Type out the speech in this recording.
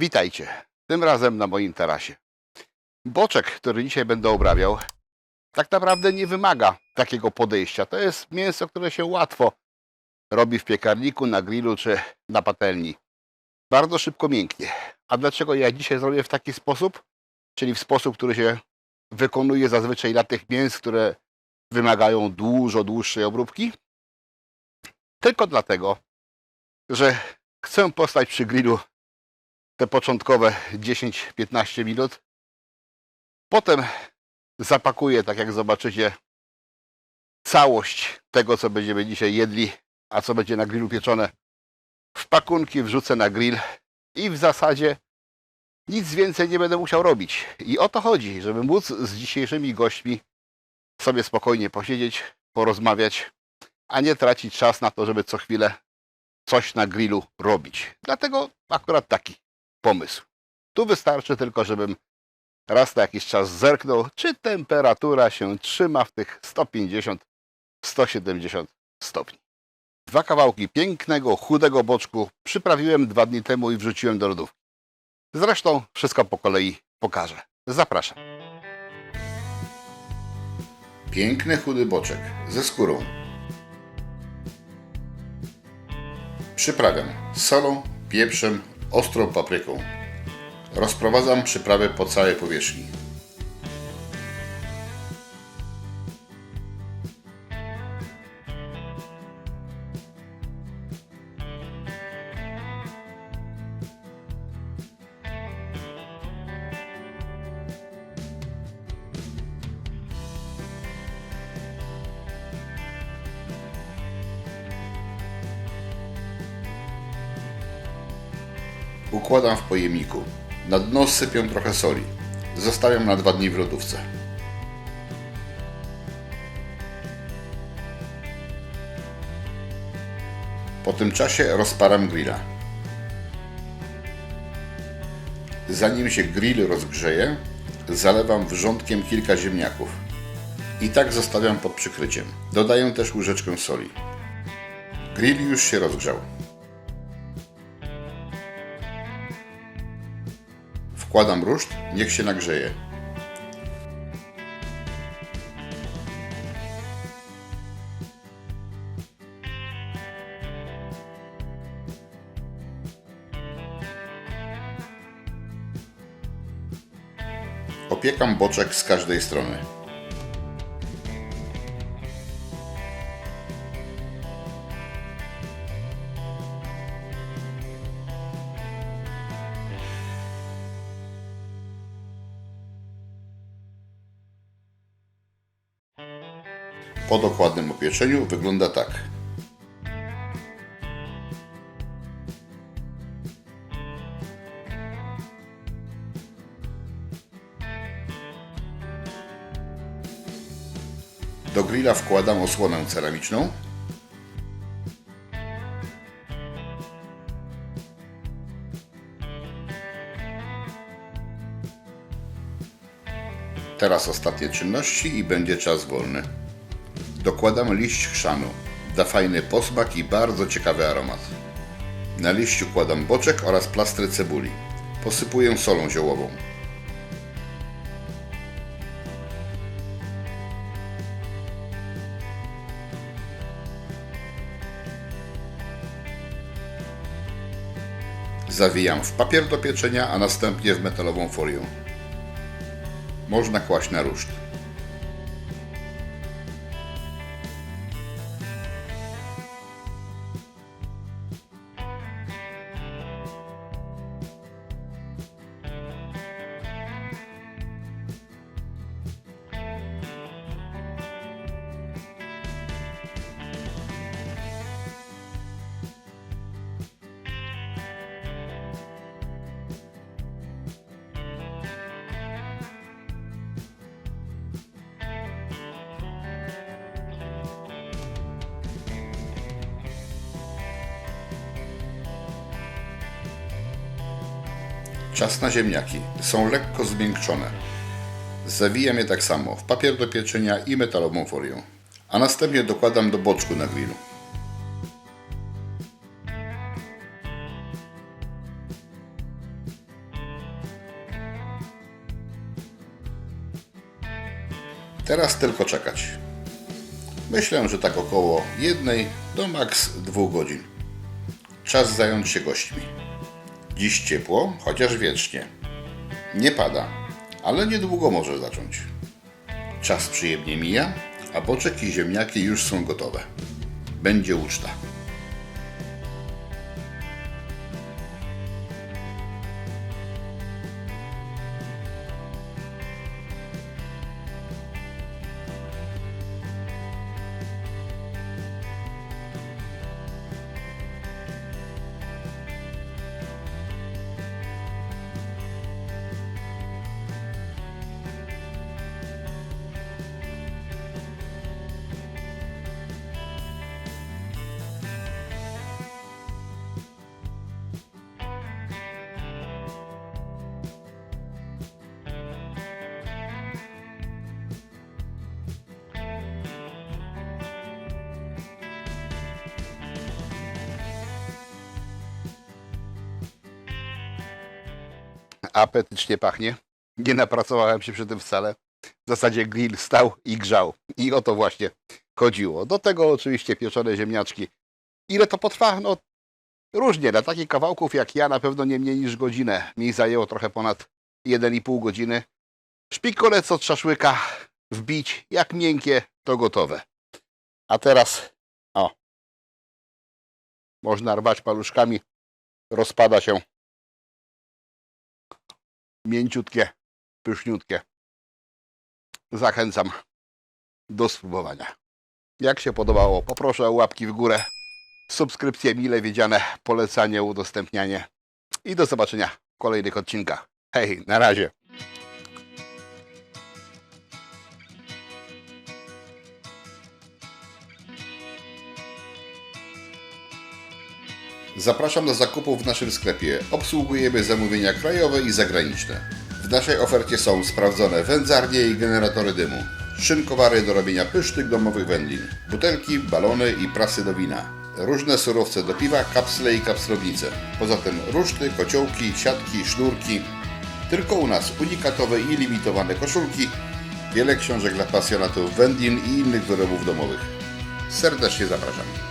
Witajcie, tym razem na moim tarasie. Boczek, który dzisiaj będę obrabiał, tak naprawdę nie wymaga takiego podejścia. To jest mięso, które się łatwo robi w piekarniku, na grillu czy na patelni. Bardzo szybko mięknie. A dlaczego ja dzisiaj zrobię w taki sposób? Czyli w sposób, który się wykonuje zazwyczaj dla tych mięs, które wymagają dużo dłuższej obróbki? Tylko dlatego, że chcę postać przy grillu te początkowe 10-15 minut. Potem zapakuję, tak jak zobaczycie, całość tego, co będziemy dzisiaj jedli, a co będzie na grillu pieczone, w pakunki wrzucę na grill i w zasadzie nic więcej nie będę musiał robić. I o to chodzi, żeby móc z dzisiejszymi gośćmi sobie spokojnie posiedzieć, porozmawiać, a nie tracić czas na to, żeby co chwilę coś na grillu robić. Dlatego akurat taki pomysł. Tu wystarczy tylko, żebym raz na jakiś czas zerknął, czy temperatura się trzyma w tych 150-170 stopni. Dwa kawałki pięknego, chudego boczku przyprawiłem dwa dni temu i wrzuciłem do lodówki. Zresztą wszystko po kolei pokażę. Zapraszam. Piękny, chudy boczek ze skórą. Przyprawiam solą, pieprzem, ostrą papryką. Rozprowadzam przyprawę po całej powierzchni. Układam w pojemniku. Na dno sypię trochę soli. Zostawiam na dwa dni w lodówce. Po tym czasie rozparam grilla. Zanim się grill rozgrzeje, zalewam wrzątkiem kilka ziemniaków. I tak zostawiam pod przykryciem. Dodaję też łyżeczkę soli. Grill już się rozgrzał. Wkładam ruszt, niech się nagrzeje. Opiekam boczek z każdej strony. Po dokładnym opieczeniu wygląda tak. Do grilla wkładam osłonę ceramiczną. Teraz ostatnie czynności i będzie czas wolny. Dokładam liść chrzanu. Da fajny posmak i bardzo ciekawy aromat. Na liściu kładam boczek oraz plastry cebuli. Posypuję solą ziołową. Zawijam w papier do pieczenia, a następnie w metalową folię. Można kłaść na ruszt. Czas na ziemniaki są lekko zmiękczone. Zawijam je tak samo w papier do pieczenia i metalową folię, a następnie dokładam do boczku na grillu. Teraz tylko czekać. Myślę, że tak około jednej do maks dwóch godzin. Czas zająć się gośćmi. Dziś ciepło, chociaż wiecznie. Nie pada, ale niedługo może zacząć. Czas przyjemnie mija, a boczek i ziemniaki już są gotowe. Będzie uczta. Apetycznie pachnie. Nie napracowałem się przy tym wcale. W zasadzie grill stał i grzał. I o to właśnie chodziło. Do tego oczywiście pieczone ziemniaczki. Ile to potrwa? No różnie. Dla takich kawałków jak ja na pewno nie mniej niż godzinę. Mi zajęło trochę ponad 1,5 godziny. Szpikolec od szaszłyka wbić. Jak miękkie, to gotowe. A teraz o. Można rwać paluszkami. Rozpada się mięciutkie, pyszniutkie. Zachęcam do spróbowania. Jak się podobało, poproszę o łapki w górę, subskrypcje mile wiedziane, polecanie, udostępnianie i do zobaczenia w kolejnych odcinkach. Hej, na razie. Zapraszam do zakupów w naszym sklepie. Obsługujemy zamówienia krajowe i zagraniczne. W naszej ofercie są sprawdzone wędzarnie i generatory dymu, szynkowary do robienia pysznych domowych wędlin, butelki, balony i prasy do wina, różne surowce do piwa, kapsle i kapslownice. Poza tym ruszty, kociołki, siatki, sznurki. Tylko u nas unikatowe i limitowane koszulki, wiele książek dla pasjonatów wędlin i innych wyrobów domowych. Serdecznie zapraszam.